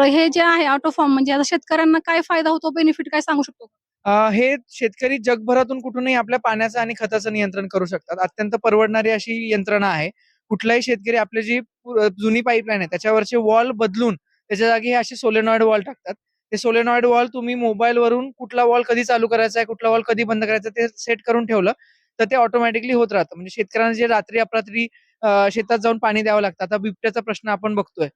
तर हे जे आहे ऑटो फॉर्म म्हणजे आता शेतकऱ्यांना काय फायदा होतो बेनिफिट काय सांगू शकतो हे शेतकरी जगभरातून कुठूनही आपल्या पाण्याचं आणि खताचं नियंत्रण करू शकतात. अत्यंत परवडणारी अशी यंत्रणा आहे. कुठलाही शेतकरी आपली जी जुनी पाईपलाईन आहे त्याच्यावरचे वॉल बदलून त्याच्या जागी हे असे सोलेनॉइड वॉल टाकतात. ते सोलेनॉइड वॉल तुम्ही मोबाईलवरून कुठला वॉल कधी चालू करायचा आहे, कुठला वॉल कधी बंद करायचा ते सेट करून ठेवलं, तर ते ऑटोमॅटिकली होत राहतं. म्हणजे शेतकऱ्यांना जे रात्री अपरात्री शेतात जाऊन पाणी द्यावं लागतं. आता बिबट्याचा प्रश्न आपण बघतोय,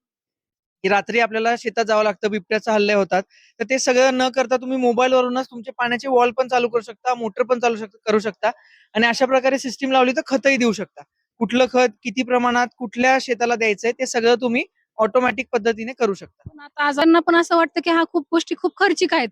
की रात्री आपल्याला शेतात जावं लागतं, बिबट्याचे हल्ले होतात. तर ते सगळं न करता तुम्ही मोबाईलवरूनच तुमचे पाण्याचे वॉल पण चालू करू शकता, मोटर पण चालू शक करू शकता आणि अशा प्रकारे सिस्टीम लावली तर खतही देऊ शकता. कुठलं खत, किती प्रमाणात, कुठल्या शेताला द्यायचंय ते सगळं तुम्ही ऑटोमॅटिक पद्धतीने करू शकता. पण आता आजांना पण असं वाटतं की हा खूप गोष्टी खूप खर्चिक आहेत.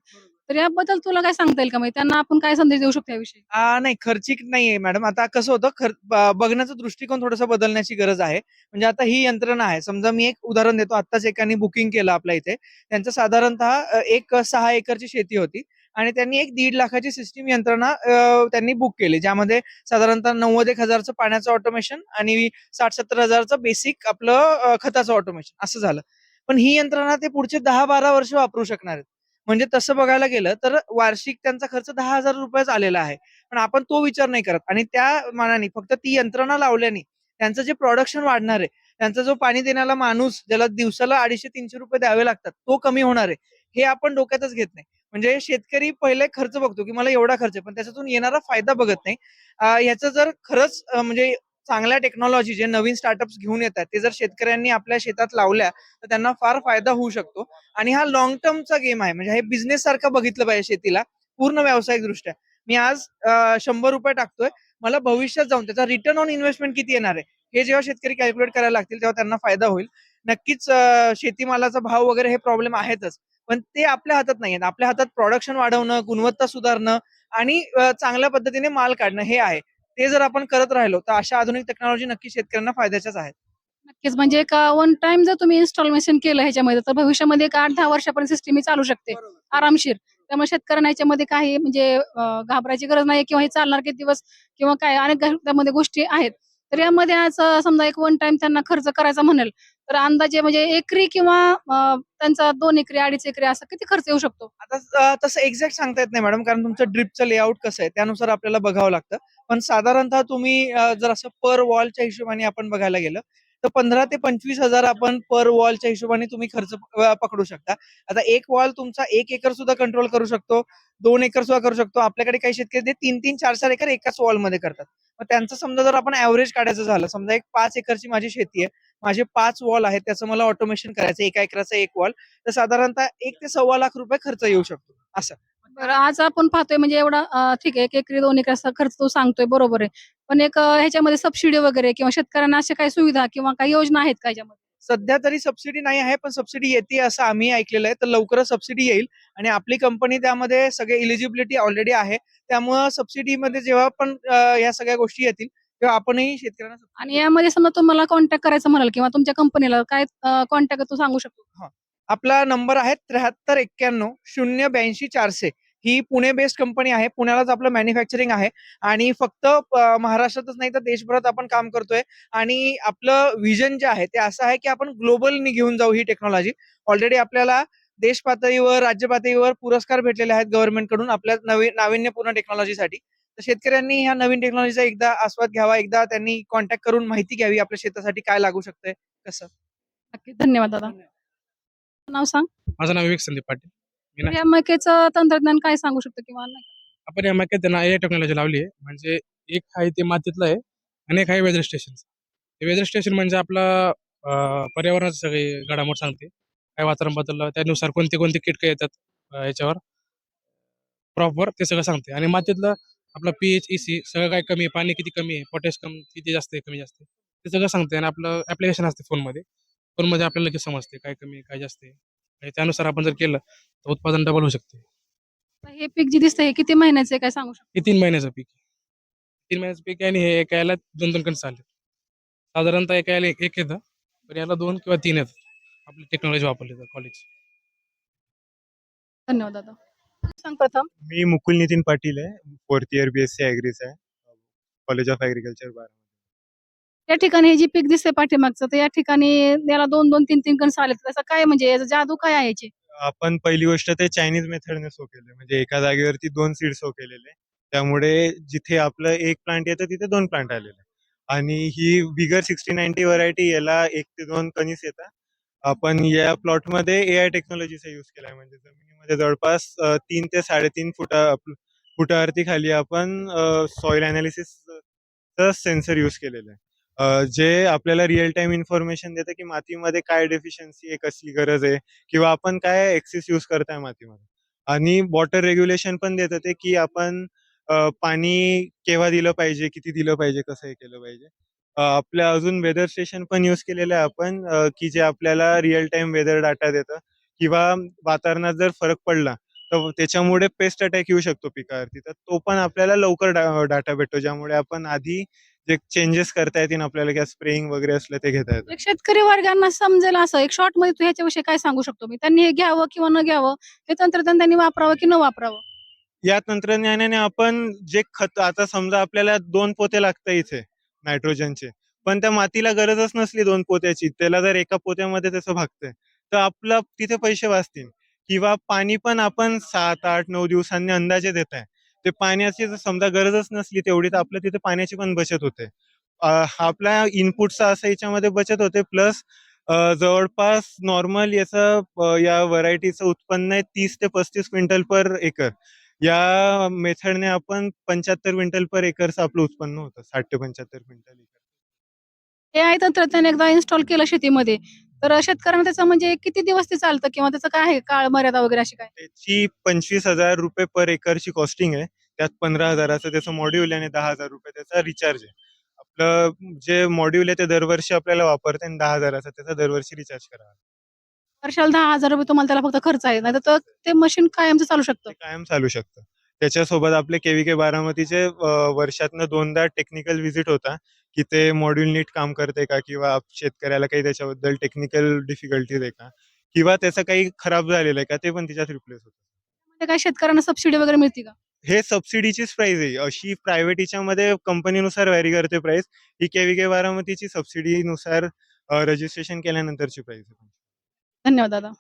तर याबद्दल तुला काय सांगता येईल का? म्हणजे त्यांना आपण काय संदेश देऊ शकतो याविषयी? आ, नाही खर्चिक नाहीये मॅडम. आता कसं होतं खर ब बघण्याचा दृष्टिकोन थोडासा बदलण्याची गरज आहे. म्हणजे आता ही यंत्रणा आहे. समजा मी एक उदाहरण देतो. आत्ताच एकाने बुकिंग केलं आपल्या इथे. त्यांचं साधारणतः अ, एक सहा एकरची शेती होती आणि त्यांनी एक दीड लाखाची सिस्टीम यंत्रणा अ, त्यांनी बुक केली. ज्यामध्ये साधारणतः नव्वद एक हजारचं पाण्याचं ऑटोमेशन आणि साठ सत्तर हजारचं बेसिक आपलं अ, खताचं ऑटोमेशन असं झालं. पण ही यंत्रणा ते पुढचे दहा बारा वर्ष वापरू शकणार आहेत. म्हणजे तसं बघायला गेलं तर वार्षिक त्यांचा खर्च ₹10,000 आलेला आहे. पण आपण तो विचार नाही करत आणि त्या मानाने फक्त ती यंत्रणा लावल्याने त्यांचं जे प्रोडक्शन वाढणार आहे, त्यांचा जो पाणी देण्याला माणूस ज्याला दिवसाला ₹250-300 द्यावे लागतात, तो कमी होणार आहे. हे आपण डोक्यातच घेत नाही. म्हणजे शेतकरी पहिले खर्च बघतो, की मला एवढा खर्च आहे, पण त्याच्यातून येणारा फायदा बघत नाही. अ, ह्याचं जर खरंच म्हणजे चांगल्या टेक्नॉलॉजी जे नवीन स्टार्टअप्स घेऊन येतात, ते जर शेतकऱ्यांनी आपल्या शेतात लावल्या, तर त्यांना फार फायदा होऊ शकतो आणि हा लॉंग टर्मचा गेम आहे. म्हणजे हे बिझनेस सारखं बघितलं पाहिजे शेतीला, पूर्ण व्यावसायिक दृष्ट्या मी आज शंभर रुपये टाकतोय, मला भविष्यात जाऊन त्याचा रिटर्न ऑन इन्व्हेस्टमेंट किती येणार आहे, हे जेव्हा शेतकरी कॅल्क्युलेट करायला लागतील, तेव्हा त्यांना फायदा होईल. नक्कीच शेतीमालाचा भाव वगैरे हे प्रॉब्लेम आहेतच. पण ते आपल्या हातात नाहीयेत. आपल्या हातात प्रोडक्शन वाढवणं, गुणवत्ता सुधारणं आणि चांगल्या पद्धतीने माल काढणं हे आहे. ते जर आपण करत राहिलो, तर अशा आधुनिक टेक्नॉलॉजी नक्की शेतकऱ्यांना फायद्याच्याच आहेत. नक्कीच. म्हणजे एक वन टाईम जर तुम्ही इन्स्टॉलेशन केलं ह्याच्यामध्ये, तर भविष्यामध्ये एक 8-10 वर्षापर्यंत सिस्टम ही चालू शकते आरामशीर. त्यामुळे शेतकऱ्यांना याच्यामध्ये काही म्हणजे घाबरायची गरज नाही किंवा हे चालणार किती दिवस किंवा काय अनेक त्यामध्ये गोष्टी आहेत. तर यामध्ये आज समजा एक वन टाइम त्यांना खर्च करायचा म्हणेल, तर अंदाजे म्हणजे एकरी किंवा त्यांचा दोन एकरी, 2.5 एकरी असा किती खर्च येऊ शकतो? आता तसं एक्झॅक्ट सांगता येत नाही मॅडम, कारण तुमचं ड्रिपचं लेआउट कसं आहे, त्यानुसार आपल्याला बघावं लागतं. पण साधारणतः तुम्ही जर असं पर वॉलच्या हिशोबाने आपण बघायला गेलं, तर पंधरा ते 25,000 आपण पर वॉलच्या हिशोबाने तुम्ही खर्च पकडू शकता. आता एक वॉल तुमचा एक एकर सुद्धा कंट्रोल करू शकतो, दोन एकर सुद्धा करू शकतो. आपल्याकडे काही शेतकरी ते 3-3, 4-4 एकर एकाच वॉलमध्ये करतात. मग त्यांचं समजा जर आपण ऍव्हरेज काढायचं झालं, समजा एक पाच एकरची माझी शेती आहे. माझे पाच वॉल आहेत, त्याचं मला ऑटोमेशन करायचं एका एकराचा एक वॉल. तर साधारणतः एक ते सव्वा लाख रुपये खर्च येऊ शकतो असं. बरं आज आपण पाहतोय म्हणजे एवढा ठीक आहे एक एकरी दोन एकर खर्च तो सांगतोय बरोबर आहे. पण एक ह्याच्यामध्ये सबसिडी वगैरे किंवा शेतकऱ्यांना अशा काही सुविधा किंवा काही योजना आहेत का ह्याच्यामध्ये? सध्या तरी सबसिडी नाही आहे, पण सबसिडी येते असं आम्ही ऐकलेलं आहे. तर लवकरच सबसिडी येईल आणि आपली कंपनी त्यामध्ये सगळे एलिजिबिलिटी ऑलरेडी आहे. त्यामुळं सबसिडीमध्ये जेव्हा पण ह्या सगळ्या गोष्टी येतील, तेव्हा आपणही शेतकऱ्यांना आणि यामध्ये समजा तुम्हाला कॉन्टॅक्ट करायचं म्हणाल किंवा तुमच्या कंपनीला काय कॉन्टॅक्ट तू सांगू शकतो? आपला नंबर आहे 7391 082 400 ही पुणे बेस्ड कंपनी आहे. पुण्यालाच आपलं मॅन्युफॅक्चरिंग आहे आणि फक्त महाराष्ट्रातच नाही तर देशभरात आपण काम करतोय आणि आपलं व्हिजन जे आहे ते असं आहे, की आपण ग्लोबलनी घेऊन जाऊ ही टेक्नॉलॉजी. ऑलरेडी आपल्याला देश पातळीवर, राज्य पातळीवर पुरस्कार भेटलेले आहेत गव्हर्नमेंटकडून आपल्या नवी नाविन्यपूर्ण टेक्नॉलॉजीसाठी. तर शेतकऱ्यांनी ह्या नवीन टेक्नॉलॉजीचा एकदा आस्वाद घ्यावा, एकदा त्यांनी कॉन्टॅक्ट करून माहिती घ्यावी आपल्या शेतासाठी काय लागू शकतंय, कसं. नक्की. धन्यवाद दादा. नाव सांग. माझं नाव विवेक संदीप पाटील. या तंत्रज्ञान काय सांगू शकतो किंवा नाही? आपण या मक्यात त्यांना एआय टेक्नॉलॉजी लावली आहे. म्हणजे एक आहे ते मातीतलं आहे आणि एक आहे वेदर स्टेशनचं. ते वेदर स्टेशन म्हणजे आपला पर्यावरणाची सगळी घडामोड सांगते. काय वातावरण बदललं, त्यानुसार कोणते कोणते कीटकं येतात याच्यावर प्रॉपर ते सगळं सांगते आणि मातीतलं आपलं पी-एच, ई-सी सगळं काय कमी आहे, पाणी किती कमी आहे, पोटॅश कम किती जास्त आहे, कमी जास्त. ते सगळं सांगते आणि आपलं ॲप्लिकेशन असते फोनमध्ये. फोनमध्ये आपल्याला लगेच समजते काय कमी आहे, काय जास्त आहे आणि त्यानुसार आपण जर केलं, तर उत्पादन डबल होऊ शकते. हे पीक जे दिसतंय हे किती महिन्याचं आहे काय सांगू शकतो? हे 3 महिन्याचं पीक आहे. 3 महिन्याचं पीक आहे आणि हे एका याला 2-2 कणसं आले. साधारणतः एका याला 1 येतं, पण याला 2 किंवा 3 येतात. आपली टेक्नॉलॉजी वापरली तर कॉलेज. धन्यवाद दादा. सांग प्रथम. मी मुकुल नितीन पाटील आहे. 4th इयर बी-एससी ॲग्रीचा आहे. College of agriculture Baramati. या ठिकाणी हे जी पीक दिसते पाठीमागचं तर या ठिकाणी याला दोन दोन तीन तीन कणस आले त्याचा काय म्हणजे याचा जादू काय आहे याची? आपण पहिली गोष्ट ते चायनीज मेथडने सो केले म्हणजे एका जागेवरती दोन सीड सो केलेले. त्यामुळे जिथे आपलं एक प्लांट येतं तिथे दोन प्लांट आलेले. आणि ही बिगर सिक्स्टी नाईन्टी व्हरायटी याला एक ते दोन कणीस येतात. आपण या प्लॉटमध्ये ए आय टेक्नॉलॉजीचा यूज केलाय. म्हणजे जमिनीमध्ये जवळपास तीन ते साडेतीन फुटा फुटावरती खाली आपण सॉइल अनालिसिस सेन्सर यूज केलेला आहे. जे आपल्याला रिअल टाइम इन्फॉर्मेशन देतं की मातीमध्ये काय डेफिशियन्सी आहे कसली गरज आहे किंवा आपण काय एक्सेस यूज करताय मातीमध्ये. आणि वॉटर रेग्युलेशन पण देतं ते की आपण पाणी केव्हा दिलं पाहिजे किती दिलं पाहिजे कसं हे केलं पाहिजे. आपल्या अजून वेदर स्टेशन पण यूज केलेलं आहे आपण की जे आपल्याला रिअल टाइम वेदर डाटा देतं किंवा वातावरणात जर फरक पडला तर त्याच्यामुळे पेस्ट अटॅक येऊ शकतो पिकावरती. तर तो पण आपल्याला लवकर डाटा भेटतो ज्यामुळे आपण आधी जे चेंजेस करता येतील आपल्याला किंवा स्प्रेइंग वगैरे असलं ते घेता येतं एक शेतकरी वर्गांना समजेल असं. एक शॉर्टमध्ये तू ह्याच्याविषयी काय सांगू शकतो? मी त्यांनी हे घ्यावं किंवा न घ्यावं हे तंत्रज्ञान त्यांनी वापरावं की न वापरावं? या तंत्रज्ञानाने आपण जे खत आता समजा आपल्याला दोन पोते लागतं इथे नायट्रोजनचे पण त्या मातीला गरजच नसली दोन पोत्याची. त्याला जर एका पोत्यामध्ये त्याचं भागतंय तर आपलं तिथे पैसे वाचतील. किंवा पाणी पण आपण सात आठ नऊ दिवसांनी अंदाजे देत आहे ते पाण्याची जर समजा गरजच नसली तेवढी तर आपल्या तिथे पाण्याची पण बचत होते. आपल्या इनपुटचा असं याच्यामध्ये बचत होते प्लस जवळपास नॉर्मल याचं या व्हरायटीचं उत्पन्न आहे तीस ते पस्तीस क्विंटल पर एकर. या मेथडने आपण पंच्याहत्तर क्विंटल पर एकरचं आपलं उत्पन्न होतं साठ ते पंच्याहत्तर क्विंटल एकर. हे आहे तंत्रज्ञान एकदा इन्स्टॉल केलं शेतीमध्ये तर शेतकऱ्यांना त्याचं म्हणजे किती दिवस ते चालतं किंवा त्याचं काय आहे? काळ मर्यादा वगैरे अशी काय? त्याची पंचवीस हजार रुपये पर एकरची कॉस्टिंग आहे. त्यात पंधरा हजाराचं त्याचं मॉड्यूल आहे आणि दहा हजार रुपये त्याचा रिचार्ज आहे. आपलं जे मॉड्यूल आहे ते दरवर्षी आपल्याला वापरते आणि दहा हजाराचा त्याचा दरवर्षी रिचार्ज करावा. वर्षाला दहा हजार रुपये तुम्हाला त्याला फक्त खर्च आहे. नाही तर ते मशीन कायमचं चालू शकतं. ते कायम चालू शकतं. त्याच्यासोबत आपले केव्हीके बारामतीचे वर्षातनं दोनदा टेक्निकल व्हिजिट होता. की ते मॉड्यूल नीट काम करते का? किंवा आप- शेतकऱ्याला काही त्याच्याबद्दल टेक्निकल डिफिकल्टीज आहे का? किंवा त्याचं काही खराब झालेलं आहे का? ते पण त्याच्यात रिप्लेस होतं. ते काय शेतकऱ्यांना सबसिडी वगैरे मिळते का? हे सबसिडीचीच प्राइस आहे. अशी प्रायव्हेट याच्यामध्ये कंपनीनुसार व्हॅरी करते प्राइस ही केव्हीके बारामतीची सबसिडीनुसार रजिस्ट्रेशन केल्यानंतरची प्राइस आहे. धन्यवाद दादा.